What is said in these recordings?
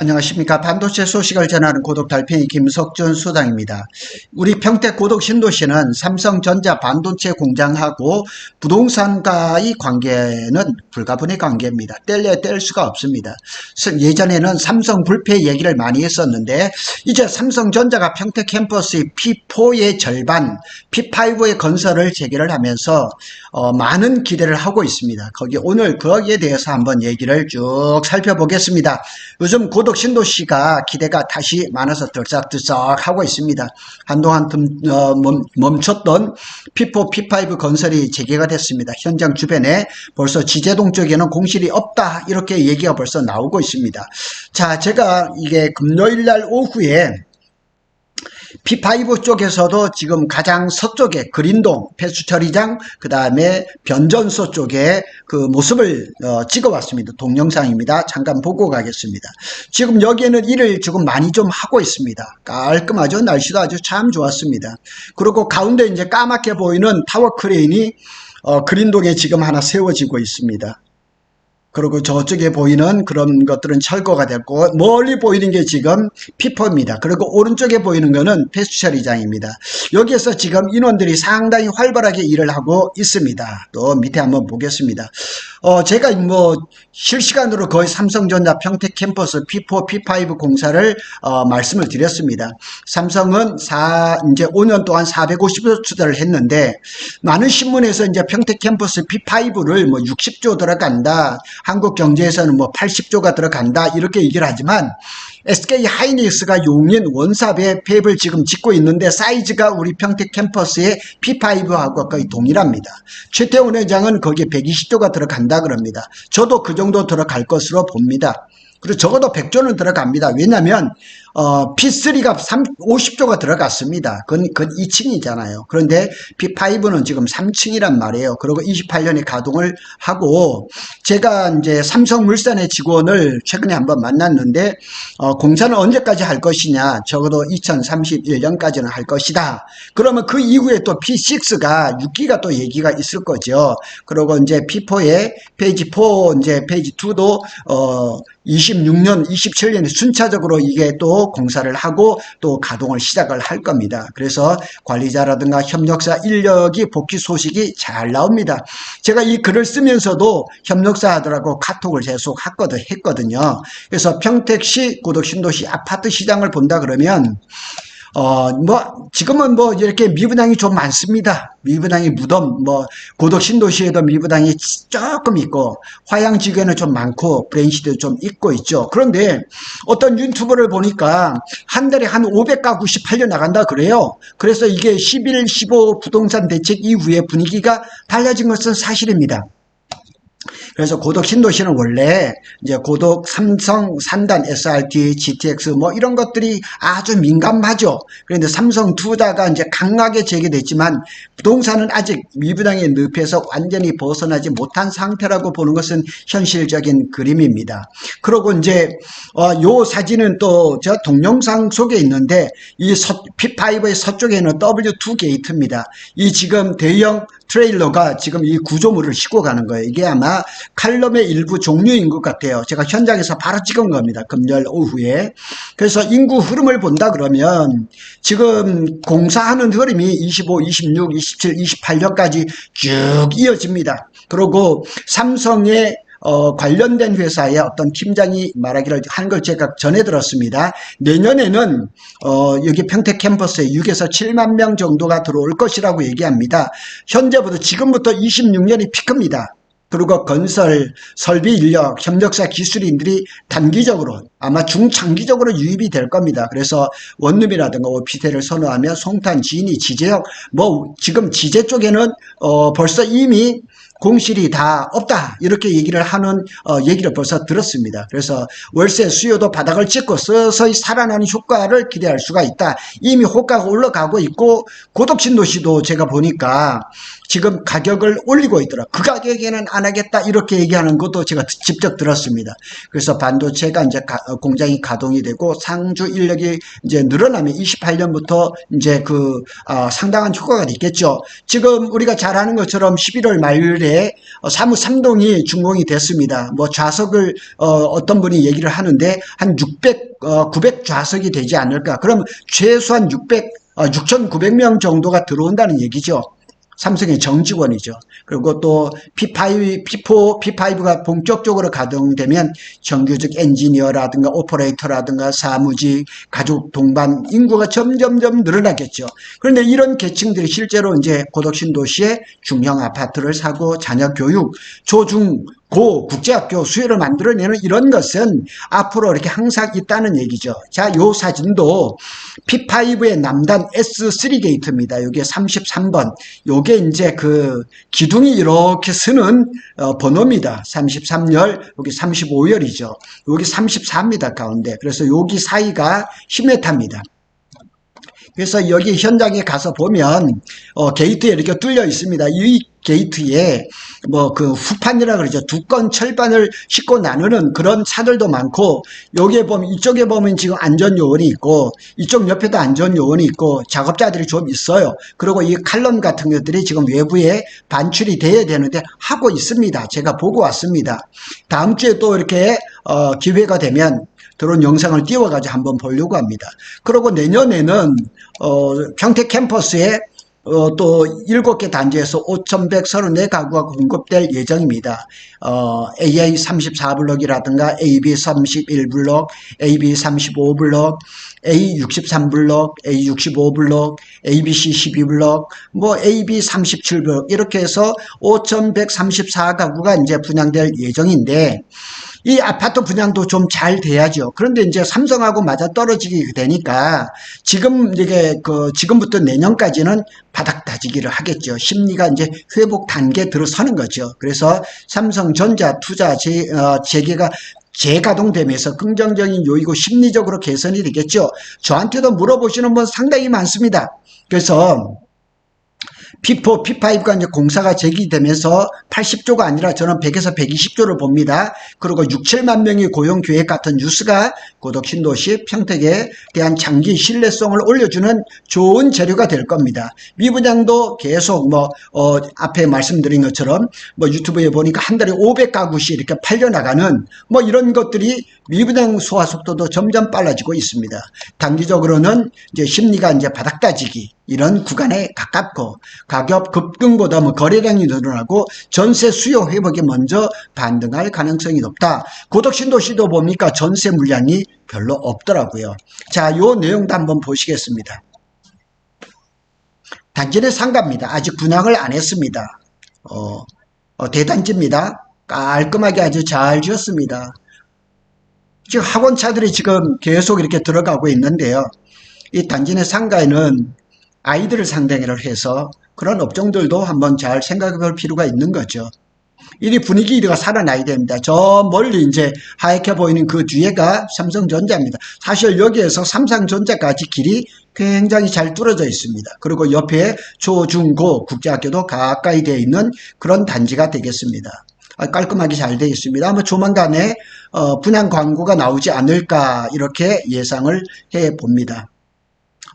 안녕하십니까. 반도체 소식을 전하는 고독 달팽이 김석준 수장입니다. 우리 평택 고독 신도시는 삼성전자 반도체 공장하고 부동산과의 관계는 불가분의 관계입니다. 뗄래야 뗄 수가 없습니다. 예전에는 삼성 불패 얘기를 많이 했었는데 이제 삼성전자가 평택 캠퍼스의 P4의 절반, P5의 건설을 재개를 하면서 어, 많은 기대를 하고 있습니다. 거기 오늘 거기에 대해서 한번 얘기를 쭉 살펴보겠습니다. 요즘 고독 신도시가 기대가 다시 많아서 들썩들썩 하고 있습니다. 한동안 좀, 어, 멈, 멈췄던 P4, P5 건설이 재개가 됐습니다. 현장 주변에 벌써 지제동 쪽에는 공실이 없다 이렇게 얘기가 벌써 나오고 있습니다. 자, 제가 이게 금요일 날 오후에 P5 쪽에서도 지금 가장 서쪽에 그린동 폐수처리장 그 다음에 변전소 쪽에 그 모습을 어, 찍어왔습니다. 동영상입니다. 잠깐 보고 가겠습니다. 지금 여기에는 일을 지금 많이 좀 하고 있습니다. 깔끔하죠. 날씨도 아주 참 좋았습니다. 그리고 가운데 이제 까맣게 보이는 타워 크레인이 어, 그린동에 지금 하나 세워지고 있습니다. 그리고 저쪽에 보이는 그런 것들은 철거가 됐고 멀리 보이는 게 지금 피퍼입니다. 그리고 오른쪽에 보이는 거는 패스처리장입니다. 여기에서 지금 인원들이 상당히 활발하게 일을 하고 있습니다. 또 밑에 한번 보겠습니다. 어, 제가 뭐 실시간으로 거의 삼성전자 평택 캠퍼스 P4, P5 공사를 어, 말씀을 드렸습니다. 삼성은 4, 이제 5년 동안 450조 투자를 했는데 많은 신문에서 이제 평택 캠퍼스 P5를 뭐 60조 들어간다. 한국 경제에서는 뭐 80조가 들어간다. 이렇게 얘기를 하지만 SK 하이닉스가 용인 원삽에 폐업을 지금 짓고 있는데 사이즈가 우리 평택 캠퍼스의 P5하고 거의 동일합니다. 최태원 회장은 거기에 120조가 들어간다 그럽니다. 저도 그 정도 들어갈 것으로 봅니다. 그리고 적어도 100조는 들어갑니다. 왜냐하면 어, P3가 3, 50조가 들어갔습니다. 그건, 그건 2층이잖아요. 그런데 P5는 지금 3층이란 말이에요. 그리고 28년에 가동을 하고 제가 이제 삼성물산의 직원을 최근에 한번 만났는데 어, 공사는 언제까지 할 것이냐? 적어도 2031년까지는 할 것이다. 그러면 그 이후에 또 P6가 6기가 또 얘기가 있을 거죠. 그리고 이제 P4에 페이지 4 이제 페이지 2도 어 26년, 27년에 순차적으로 이게 또 공사를 하고 또 가동을 시작을 할 겁니다. 그래서 관리자라든가 협력사 인력이 복귀 소식이 잘 나옵니다. 제가 이 글을 쓰면서도 협력사들하고 카톡을 계속 했거든요. 그래서 평택시 고덕신도시 아파트 시장을 본다 그러면 어, 뭐, 지금은 뭐, 이렇게 미분양이 좀 많습니다. 미분양이 무덤, 뭐, 고덕 신도시에도 미분양이 조금 있고, 화양 지구에는 좀 많고, 브레인시도 좀 있고 있죠. 그런데 어떤 유튜브를 보니까 한 달에 한 500가구 18년 나간다 그래요. 그래서 이게 11, 15 부동산 대책 이후에 분위기가 달라진 것은 사실입니다. 그래서 고독 신도시는 원래 이제 고독 삼성 산단 SRT, GTX 뭐 이런 것들이 아주 민감하죠. 그런데 삼성 투자가 이제 강하게 재개됐지만 부동산은 아직 미분양의 늪에서 완전히 벗어나지 못한 상태라고 보는 것은 현실적인 그림입니다. 그리고 이제 어, 요 사진은 또 저 동영상 속에 있는데 이 서, P5의 서쪽에는 W2 게이트입니다. 이 지금 대형 트레일러가 지금 이 구조물을 싣고 가는 거예요. 이게 아마 칼럼의 일부 종류인 것 같아요. 제가 현장에서 바로 찍은 겁니다. 금요일 오후에. 그래서 인구 흐름을 본다 그러면 지금 공사하는 흐름이 25, 26, 27, 28년까지 쭉 이어집니다. 그리고 삼성의 어, 관련된 회사의 어떤 팀장이 말하기를 한 걸 제가 전해 들었습니다. 내년에는 어, 여기 평택 캠퍼스에 6에서 7만 명 정도가 들어올 것이라고 얘기합니다. 현재부터 지금부터 26년이 피크입니다. 그리고 건설, 설비 인력, 협력사 기술인들이 단기적으로 아마 중장기적으로 유입이 될 겁니다. 그래서 원룸이라든가 오피스텔을 선호하면 송탄, 진이, 지제역, 뭐 지금 지제 쪽에는 어 벌써 이미 공실이 다 없다 이렇게 얘기를 하는 어, 얘기를 벌써 들었습니다. 그래서 월세 수요도 바닥을 찍고 서서히 살아나는 효과를 기대할 수가 있다. 이미 호가가 올라가고 있고 고덕신도시도 제가 보니까 지금 가격을 올리고 있더라. 그 가격에는 안 하겠다 이렇게 얘기하는 것도 제가 직접 들었습니다. 그래서 반도체가 이제 가- 어, 공장이 가동이 되고 상주 인력이 이제 늘어나면 28년부터 이제 그 아, 상당한 효과가 있겠죠. 지금 우리가 잘 아는 것처럼 11월 말에 어, 사무 3동이 준공이 됐습니다. 뭐 좌석을 어, 떤 분이 얘기를 하는데 한 600, 어, 900 좌석이 되지 않을까. 그럼 최소한 600, 어, 6,900명 정도가 들어온다는 얘기죠. 삼성의 정직원이죠. 그리고 또 P5, P4, P5가 본격적으로 가동되면 정규직 엔지니어라든가 오퍼레이터라든가 사무직, 가족 동반 인구가 점점점 늘어나겠죠. 그런데 이런 계층들이 실제로 이제 고덕신 도시에 중형 아파트를 사고 자녀 교육, 조중, 고 국제학교 수요를 만들어내는 이런 것은 앞으로 이렇게 항상 있다는 얘기죠. 자, 요 사진도 P5의 남단 S3 게이트입니다. 요게 33번. 요게 이제 그 기둥이 이렇게 쓰는 어, 번호입니다. 33열, 여기 35열이죠. 여기 34입니다. 가운데. 그래서 여기 사이가 10m입니다. 그래서 여기 현장에 가서 보면 어, 게이트에 이렇게 뚫려 있습니다. 이 게이트에 뭐 그 후판이라 그러죠. 두건 철판을 싣고 나누는 그런 차들도 많고 여기에 보면 이쪽에 보면 지금 안전 요원이 있고 이쪽 옆에도 안전 요원이 있고 작업자들이 좀 있어요. 그리고 이 칼럼 같은 것들이 지금 외부에 반출이 돼야 되는데 하고 있습니다. 제가 보고 왔습니다. 다음 주에 또 이렇게 어, 기회가 되면 드론 영상을 띄워가지고 한번 보려고 합니다. 그리고 내년에는 어, 평택 캠퍼스에 어, 또 7개 단지에서 5,134 가구가 공급될 예정입니다. 어, AA 34블럭이라든가 AB 31블럭, AB 35블럭, A 63블럭, A 65블럭, ABC 12블럭, 뭐 AB 37블럭 이렇게 해서 5,134 가구가 이제 분양될 예정인데 이 아파트 분양도 좀 잘 돼야죠. 그런데 이제 삼성하고 맞아 떨어지게 되니까 지금 이게 그 지금부터 내년까지는 바닥 다지기를 하겠죠. 심리가 이제 회복 단계에 들어서는 거죠. 그래서 삼성전자 투자 재, 어, 재개가 재가동되면서 긍정적인 요이고 심리적으로 개선이 되겠죠. 저한테도 물어보시는 분 상당히 많습니다. 그래서 P4, P5가 이제 공사가 제기되면서 80조가 아니라 저는 100에서 120조를 봅니다. 그리고 6, 7만 명의 고용 계획 같은 뉴스가 고덕 신도시 평택에 대한 장기 신뢰성을 올려주는 좋은 재료가 될 겁니다. 미분양도 계속 뭐, 어, 앞에 말씀드린 것처럼 뭐 유튜브에 보니까 한 달에 500가구씩 이렇게 팔려 나가는 뭐 이런 것들이 미분양 소화 속도도 점점 빨라지고 있습니다. 단기적으로는 이제 심리가 이제 바닥 따지기 이런 구간에 가깝고 가격 급등보다 뭐 거래량이 늘어나고 전세 수요 회복이 먼저 반등할 가능성이 높다. 고덕 신도시도 보니까 전세 물량이 별로 없더라고요. 자, 요 내용도 한번 보시겠습니다. 단지는 상가입니다. 아직 분양을 안 했습니다. 어, 어, 대단지입니다. 깔끔하게 아주 잘 지었습니다. 지금 학원차들이 지금 계속 이렇게 들어가고 있는데요. 이 단지 내 상가에는 아이들을 상대로 해서 그런 업종들도 한번 잘 생각해 볼 필요가 있는 거죠. 이 분위기가 살아나야 됩니다. 저 멀리 이제 하얗게 보이는 그 뒤에가 삼성전자입니다. 사실 여기에서 삼성전자까지 길이 굉장히 잘 뚫어져 있습니다. 그리고 옆에 초, 중, 고 국제학교도 가까이 되어 있는 그런 단지가 되겠습니다. 아, 깔끔하게 잘 되어 있습니다. 아마 조만간에 어, 분양 광고가 나오지 않을까 이렇게 예상을 해 봅니다.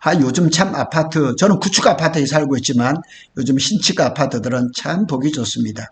아, 요즘 참 아파트, 저는 구축 아파트에 살고 있지만 요즘 신축 아파트들은 참 보기 좋습니다.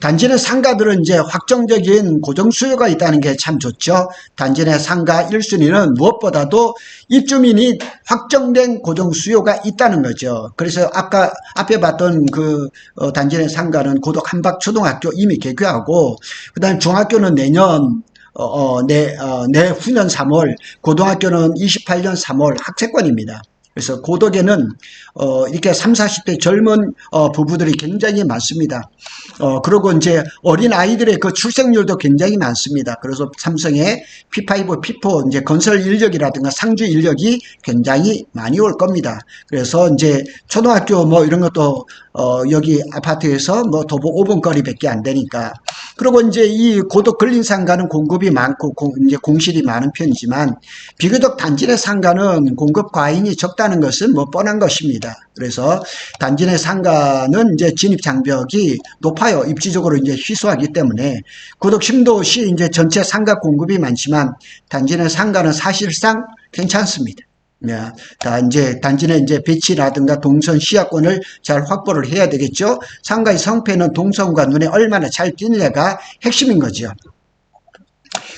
단지 내 상가들은 이제 확정적인 고정 수요가 있다는 게 참 좋죠. 단지 내 상가 1순위는 무엇보다도 입주민이 확정된 고정 수요가 있다는 거죠. 그래서 아까 앞에 봤던 그 어, 단지 내 상가는 고덕 한박 초등학교 이미 개교하고 그다음 중학교는 내년 어, 어, 내, 어, 내 후년 3월, 고등학교는 28년 3월 학생권입니다. 그래서 고덕에는 어, 이렇게 3, 40대 젊은 어, 부부들이 굉장히 많습니다. 어, 그리고 이제 어린 아이들의 그 출생률도 굉장히 많습니다. 그래서 삼성의 P5, P4 이제 건설 인력이라든가 상주 인력이 굉장히 많이 올 겁니다. 그래서 이제 초등학교 뭐 이런 것도 어, 여기 아파트에서 뭐 도보 5분 거리밖에 안 되니까. 그리고 이제 이 고덕 근린 상가는 공급이 많고 공, 이제 공실이 많은 편이지만 비교적 단지 내 상가는 공급 과잉이 적다. 없다는 것은 뭐 뻔한 것입니다. 그래서 단지 내 상가는 이제 진입 장벽이 높아요. 입지적으로 이제 희소하기 때문에 구독 신도시 이제 전체 상가 공급이 많지만 단지 내 상가는 사실상 괜찮습니다. 네, 다 이제 단지 내 이제 배치라든가 동선 시야권을 잘 확보를 해야 되겠죠. 상가의 성패는 동선과 눈에 얼마나 잘 띄느냐가 핵심인 거죠.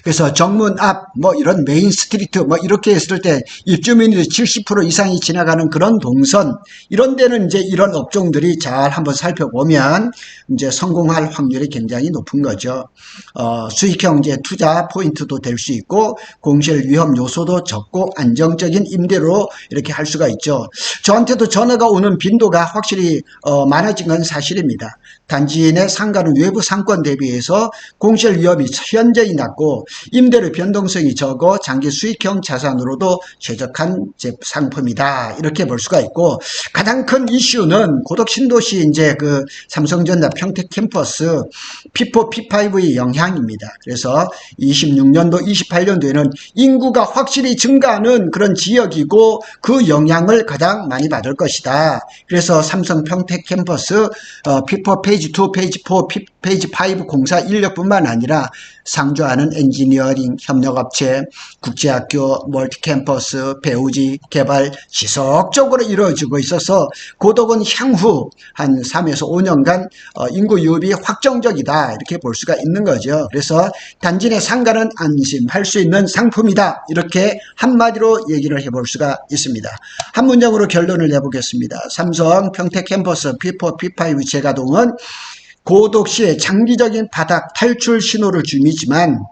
그래서 정문 앞 뭐 이런 메인 스트리트 뭐 이렇게 했을 때 입주민들이 70% 이상이 지나가는 그런 동선 이런 데는 이제 이런 업종들이 잘 한번 살펴보면 이제 성공할 확률이 굉장히 높은 거죠. 어, 수익형 이제 투자 포인트도 될 수 있고 공실 위험 요소도 적고 안정적인 임대로 이렇게 할 수가 있죠. 저한테도 전화가 오는 빈도가 확실히 어, 많아진 건 사실입니다. 단지 내 상가는 외부 상권 대비해서 공실 위험이 현저히 낮고 임대료 변동성이 적어 장기 수익형 자산으로도 최적한 제- 상품이다 이렇게 볼 수가 있고 가장 큰 이슈는 고덕 신도시 이제 그 삼성전자 평택 캠퍼스 P4, P5의 영향입니다. 그래서 26년도, 28년도에는 인구가 확실히 증가하는 그런 지역이고 그 영향을 가장 많이 받을 것이다. 그래서 삼성 평택 캠퍼스 어, P4 페이지 2, 페이지 4, P- 페이지 5 공사 인력뿐만 아니라 상주하는 엔지니어링 협력업체, 국제학교, 멀티캠퍼스, 배우지 개발 지속적으로 이루어지고 있어서 고덕은 향후 한 3에서 5년간 어, 인구 유입이 확정적이다 이렇게 볼 수가 있는 거죠. 그래서 단지 내 상가는 안심할 수 있는 상품이다 이렇게 한마디로 얘기를 해볼 수가 있습니다. 한 문장으로 결론을 내보겠습니다. 삼성 평택 캠퍼스 P4, P5 재가동은 고독시의 장기적인 바닥 탈출 신호를 줌이지만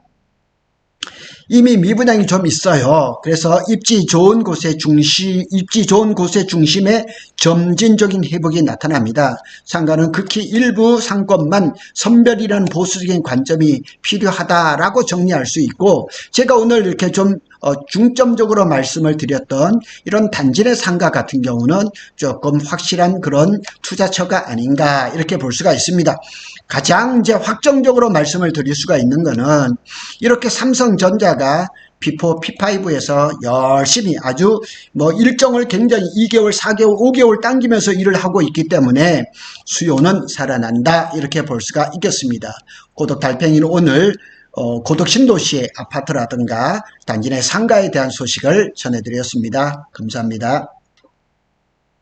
이미 미분양이 좀 있어요. 그래서 입지 좋은 곳의 중심, 입지 좋은 곳의 중심에 점진적인 회복이 나타납니다. 상가는 극히 일부 상권만 선별이라는 보수적인 관점이 필요하다라고 정리할 수 있고, 제가 오늘 이렇게 좀 어, 중점적으로 말씀을 드렸던 이런 단지 내 상가 같은 경우는 조금 확실한 그런 투자처가 아닌가 이렇게 볼 수가 있습니다. 가장 이제 확정적으로 말씀을 드릴 수가 있는 거는 이렇게 삼성전자가 P4, P5에서 열심히 아주 뭐 일정을 굉장히 2개월, 4개월, 5개월 당기면서 일을 하고 있기 때문에 수요는 살아난다 이렇게 볼 수가 있겠습니다. 고독 달팽이는 오늘 어, 고덕 신도시의 아파트라든가 단지 내 상가에 대한 소식을 전해드렸습니다. 감사합니다.